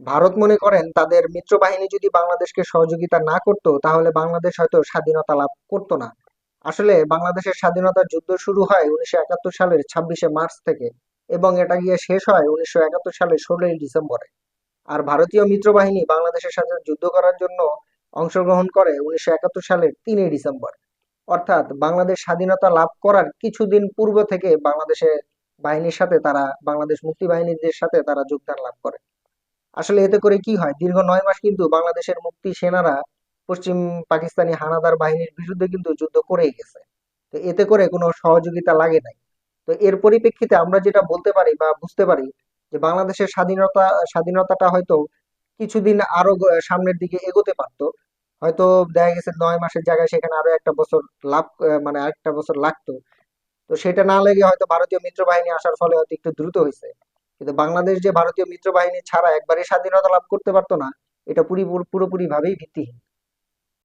ভারত মনে করেন তাদের মিত্র বাহিনী যদি বাংলাদেশকে সহযোগিতা না করতো, তাহলে বাংলাদেশ হয়তো স্বাধীনতা লাভ করতো না। আসলে বাংলাদেশের স্বাধীনতার যুদ্ধ শুরু হয় উনিশশো একাত্তর সালের ছাব্বিশে মার্চ থেকে এবং এটা গিয়ে শেষ হয় উনিশশো একাত্তর সালের ষোলোই ডিসেম্বরে। আর ভারতীয় মিত্র বাহিনী বাংলাদেশের সাথে যুদ্ধ করার জন্য অংশগ্রহণ করে উনিশশো একাত্তর সালের তিনই ডিসেম্বর। অর্থাৎ বাংলাদেশ স্বাধীনতা লাভ করার কিছুদিন পূর্ব থেকে বাংলাদেশের বাহিনীর সাথে তারা, বাংলাদেশ মুক্তি বাহিনীদের সাথে তারা যোগদান লাভ করে। আসলে এতে করে কি হয়? দীর্ঘ নয় মাস কিন্তু বাংলাদেশের মুক্তি সেনারা পশ্চিম পাকিস্তানি হানাদার বাহিনীর বিরুদ্ধে কিন্তু যুদ্ধ করেই গেছে। তো এতে করে কোনো সহযোগিতা লাগে নাই। তো এর পরিপ্রেক্ষিতে আমরা যেটা বলতে পারি বা বুঝতে পারি যে বাংলাদেশের স্বাধীনতা, স্বাধীনতাটা হয়তো কিছুদিন আরও সামনের দিকে এগোতে পারতো। হয়তো দেখা গেছে নয় মাসের জায়গায় সেখানে আরও একটা বছর লাভ মানে আরেকটা বছর লাগতো। তো সেটা না লেগে হয়তো ভারতীয় মিত্র বাহিনী আসার ফলে হয়তো একটু দ্রুত হয়েছে কিন্তু বাংলাদেশ যে ভারতীয় মিত্র বাহিনী ছাড়া একবারে স্বাধীনতা লাভ করতে পারতো না, এটা পুরি পুরোপুরি ভাবেই ভিত্তিহীন।